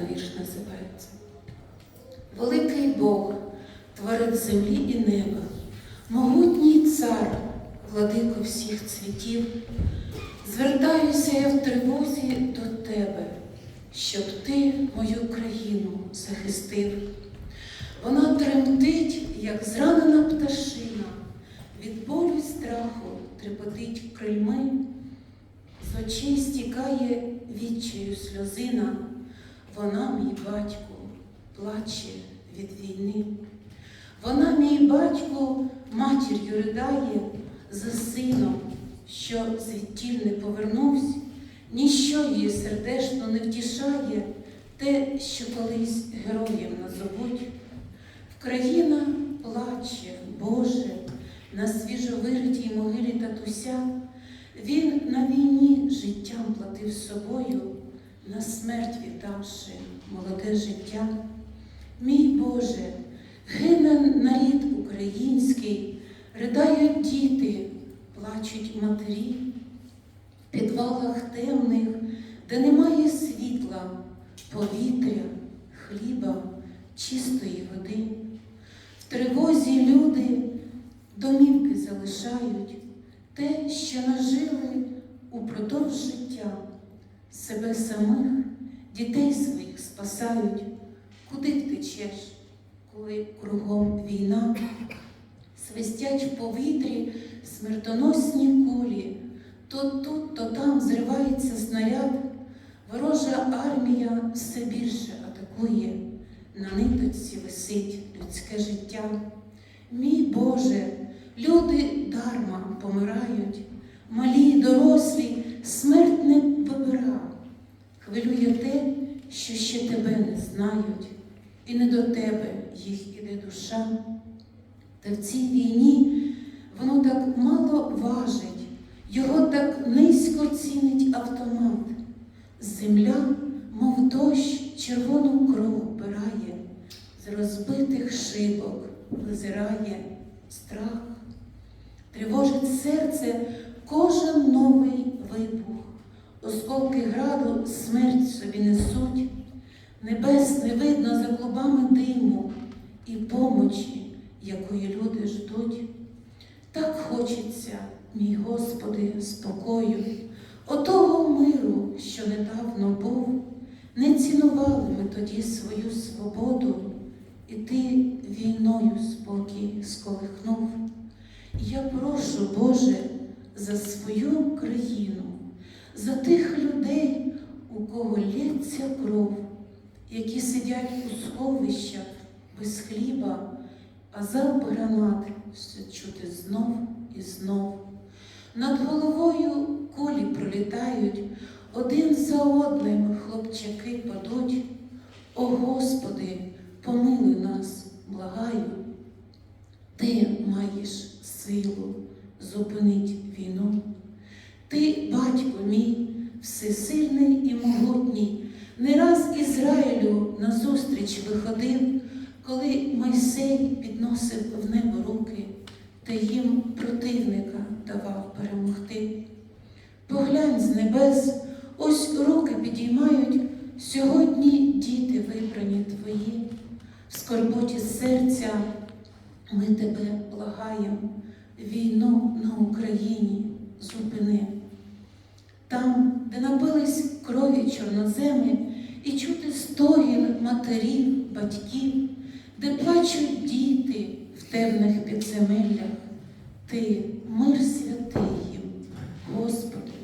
Вірш називається. Великий Бог, творець землі і неба, могутній цар, владико всіх цвітів, звертаюся я в тривозі до тебе, щоб ти мою країну захистив. Вона тремтить, як зранена пташина, від болю й страху трепотить крильми, з очей стікає відчаю сльозина. Вона, мій батько, плаче від війни. Вона, мій батько, матір'ю ридає за сином, що звідтіль не повернувся, ніщо її сердечно не втішає, те, що колись героєм назовуть. Вкраїна плаче, Боже, на свіжовиритій могилі татуся. Він на війні життям платив собою на смерть віддавши молоде життя. Мій Боже, гине нарід український, ридають діти, плачуть матері, в підвалах темних, де немає світла, повітря, хліба, чистої води. В тривозі люди домівки залишають те, що нажили упродовж життя себе самих, дітей своїх спасають, куди втечеш, коли кругом війна, свистять в повітрі смертоносні кулі, то тут, то там зривається снаряд, ворожа армія все більше атакує, на ниточці висить людське життя. Мій Боже, люди дарма помирають, малі, дорослі, смерть. Хвилює те, що ще тебе не знають, і не до тебе їх іде душа. Та в цій війні воно так мало важить, його так низько цінить автомат. Земля, мов дощ, червону кров вбирає, з розбитих шибок визирає страх, тривожить серце кожен новий вибух. Осколки граду смерть собі несуть, небес не видно за клубами диму і помочі, якої люди ждуть. Так хочеться, мій Господи, спокою, отого миру, що недавно був, не цінували ми тоді свою свободу, і ти війною спокій сколихнув. Я прошу, Боже, за свою країну за тих людей, у кого лється кров, які сидять у сховищах без хліба, а залп гранат все чути знов і знов. Над головою кулі пролітають, один за одним хлопчаки падуть. О Господи, помилуй нас, благаю, Ти маєш силу зупинить війну. Ти, батько мій, всесильний і могутній, не раз Ізраїлю назустріч виходив, коли Мойсей підносив в небо руки та їм противника давав перемогти. Поглянь з небес, ось руки підіймають сьогодні діти вибрані твої, в скорботі серця ми тебе благаємо, війну на Україні зупини там, де напились крові чорноземи, і чути стогін матерів, батьків, де плачуть діти в темних підземеллях. Ти мир святий їм, Господи.